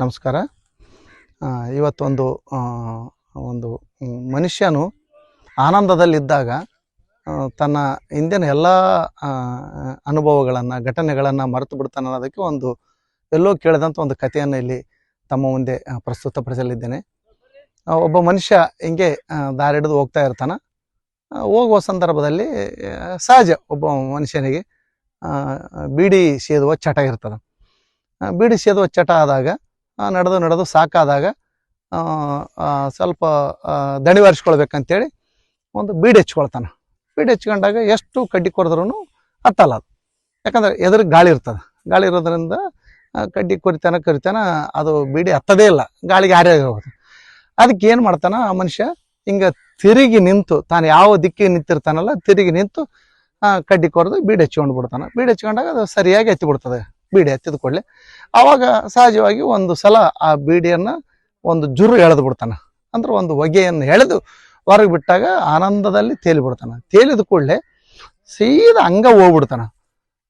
ನಮಸ್ಕಾರ. ಇವತ್ತೊಂದು ಒಂದು ಮನುಷ್ಯನು ಆನಂದದಲ್ಲಿದ್ದಾಗ ತನ್ನ ಹಿಂದಿನ ಎಲ್ಲ ಅನುಭವಗಳನ್ನು, ಘಟನೆಗಳನ್ನು ಮರೆತು ಬಿಡ್ತಾನೆ ಅನ್ನೋದಕ್ಕೆ ಒಂದು ಎಲ್ಲೋ ಕೇಳಿದಂಥ ಒಂದು ಕಥೆಯನ್ನು ಇಲ್ಲಿ ತಮ್ಮ ಮುಂದೆ ಪ್ರಸ್ತುತಪಡಿಸಲಿದ್ದೇನೆ. ಒಬ್ಬ ಮನುಷ್ಯ ಹಿಂಗೆ ದಾರಿ ಹಿಡಿದು ಹೋಗ್ತಾ ಇರ್ತಾನೆ. ಹೋಗುವ ಸಂದರ್ಭದಲ್ಲಿ ಸಹಜ ಒಬ್ಬ ಮನುಷ್ಯನಿಗೆ ಬೀಡಿ ಸೇದುವ ಚಟ ಇರ್ತದೆ. ಬೀಡಿ ಸೇದುವ ಚಟ ಆದಾಗ ನಡೆದು ನಡೆದು ಸಾಕಾದಾಗ ಸ್ವಲ್ಪ ದಣಿವರಿಸ್ಕೊಳ್ಬೇಕಂತೇಳಿ ಒಂದು ಬೀಡಿ ಹೆಚ್ಕೊಳ್ತಾನೆ. ಬೀಡಿ ಹೆಚ್ಕೊಂಡಾಗ ಎಷ್ಟು ಕಡ್ಡಿ ಕೊರೆದ್ರೂ ಹತ್ತಲ್ಲ ಅದು. ಯಾಕಂದ್ರೆ ಎದುರು ಗಾಳಿ ಇರ್ತದೆ. ಗಾಳಿ ಇರೋದ್ರಿಂದ ಕಡ್ಡಿ ಕೊರಿತಾನೆ, ಕರಿತಾನೆ, ಅದು ಬೀಡಿ ಹತ್ತದೇ ಇಲ್ಲ. ಗಾಳಿಗೆ ಹಾರಿ ಹೋಗುತ್ತೆ ಅದಕ್ಕೆ ಏನು ಮಾಡ್ತಾನೆ ಆ ಮನುಷ್ಯ, ಹಿಂಗೆ ತಿರುಗಿ ನಿಂತು, ತಾನು ಯಾವ ದಿಕ್ಕಿಗೆ ನಿಂತಿರ್ತಾನಲ್ಲ, ತಿರುಗಿ ನಿಂತು ಕಡ್ಡಿ ಕೊರೆದು ಬೀಡಿ ಹೆಚ್ಕೊಂಡು ಬಿಡ್ತಾನೆ. ಬೀಡಿ ಹೆಚ್ಕೊಂಡಾಗ ಅದು ಸರಿಯಾಗಿ ಎತ್ತಿ ಬಿಡ್ತದೆ. ಬೀಡಿ ಎತ್ತಿದ ಕೂಡಲೇ ಆವಾಗ ಸಹಜವಾಗಿ ಒಂದು ಸಲ ಆ ಬೀಡಿಯನ್ನು ಒಂದು ಜುರು ಎಳೆದು ಬಿಡ್ತಾನೆ. ಅಂದ್ರೆ ಒಂದು ಹೊಗೆಯನ್ನು ಎಳೆದು ಹೊರಗೆ ಬಿಟ್ಟಾಗ ಆನಂದದಲ್ಲಿ ತೇಲಿ ಬಿಡ್ತಾನೆ. ತೇಲಿದ ಕೂಡಲೇ ಸೀದಾ ಹಂಗ ಹೋಗ್ಬಿಡ್ತಾನೆ.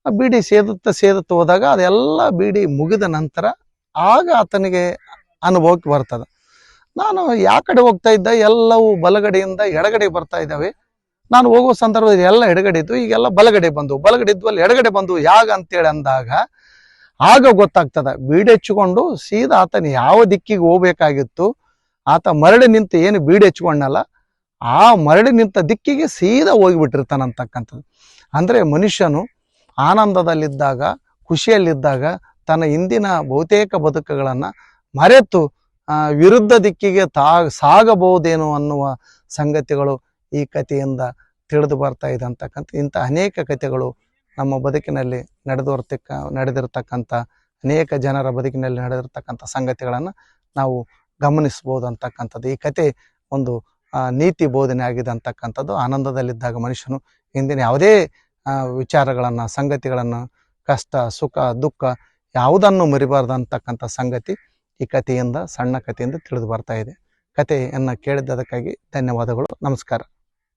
ಆ ಬೀಡಿ ಸೇದುತ್ತ ಸೇದುತ್ತ ಹೋದಾಗ ಅದೆಲ್ಲ ಬೀಡಿ ಮುಗಿದ ನಂತರ ಆಗ ಆತನಿಗೆ ಅನುಭವಕ್ಕೆ ಬರ್ತದೆ. ನಾನು ಯಾವ ಕಡೆ ಹೋಗ್ತಾ ಇದ್ದ, ಎಲ್ಲವೂ ಬಲಗಡೆಯಿಂದ ಎಡಗಡೆ ಬರ್ತಾ ಇದ್ದಾವೆ. ನಾನು ಹೋಗುವ ಸಂದರ್ಭದಲ್ಲಿ ಎಲ್ಲ ಎಡಗಡೆ ಇದ್ದು ಈಗೆಲ್ಲ ಬಲಗಡೆ ಬಂದು ಬಲಗಡೆ ಇದ್ವಲ್ಲಿ ಎಡಗಡೆ ಬಂದು ಯಾಗ ಅಂತೇಳಿ ಅಂದಾಗ ಆಗ ಗೊತ್ತಾಗ್ತದ. ಬೀಡಿ ಹಚ್ಚಿಕೊಂಡು ಸೀದಾ ಆತನ ಯಾವ ದಿಕ್ಕಿಗೆ ಹೋಗ್ಬೇಕಾಗಿತ್ತು, ಆತ ಮರಳಿ ನಿಂತು ಏನು ಬೀಡಿ ಹಚ್ಕೊಂಡಲ್ಲ ಆ ಮರಳಿ ನಿಂತ ದಿಕ್ಕಿಗೆ ಸೀದಾ ಹೋಗಿಬಿಟ್ಟಿರ್ತಾನಂತಕ್ಕಂಥದ್ದು. ಅಂದ್ರೆ ಮನುಷ್ಯನು ಆನಂದದಲ್ಲಿದ್ದಾಗ, ಖುಷಿಯಲ್ಲಿದ್ದಾಗ ತನ್ನ ಹಿಂದಿನ ಬಹುತೇಕ ಬದುಕುಗಳನ್ನು ಮರೆತು ವಿರುದ್ಧ ದಿಕ್ಕಿಗೆ ತಾ, ಸಾಗಬಹುದೇನೋ ಅನ್ನುವ ಸಂಗತಿಗಳು ಈ ಕಥೆಯಿಂದ ತಿಳಿದು ಬರ್ತಾ ಇದೆ ಅಂತಕ್ಕಂಥ ಇಂಥ ಅನೇಕ ಕಥೆಗಳು ನಮ್ಮ ಬದುಕಿನಲ್ಲಿ ನಡೆದಿರ್ತಕ್ಕ, ನಡೆದಿರ್ತಕ್ಕಂಥ ಅನೇಕ ಜನರ ಬದುಕಿನಲ್ಲಿ ನಡೆದಿರ್ತಕ್ಕಂಥ ಸಂಗತಿಗಳನ್ನು ನಾವು ಗಮನಿಸ್ಬೋದು ಅಂತಕ್ಕಂಥದ್ದು ಈ ಕತೆ ಒಂದು ನೀತಿ ಬೋಧನೆ ಆಗಿದೆ ಅಂತಕ್ಕಂಥದ್ದು. ಆನಂದದಲ್ಲಿದ್ದಾಗ ಮನುಷ್ಯನು ಹಿಂದಿನ ಯಾವುದೇ ವಿಚಾರಗಳನ್ನು, ಸಂಗತಿಗಳನ್ನು ಕಷ್ಟ, ಸುಖ, ದುಃಖ ಯಾವುದನ್ನು ಮರಿಬಾರ್ದು ಅಂತಕ್ಕಂಥ ಸಂಗತಿ ಈ ಕಥೆಯಿಂದ, ಸಣ್ಣ ಕಥೆಯಿಂದ ತಿಳಿದು ಬರ್ತಾ ಇದೆ. ಕಥೆಯನ್ನು ಕೇಳಿದ್ದಕ್ಕಾಗಿ ಧನ್ಯವಾದಗಳು. ನಮಸ್ಕಾರ.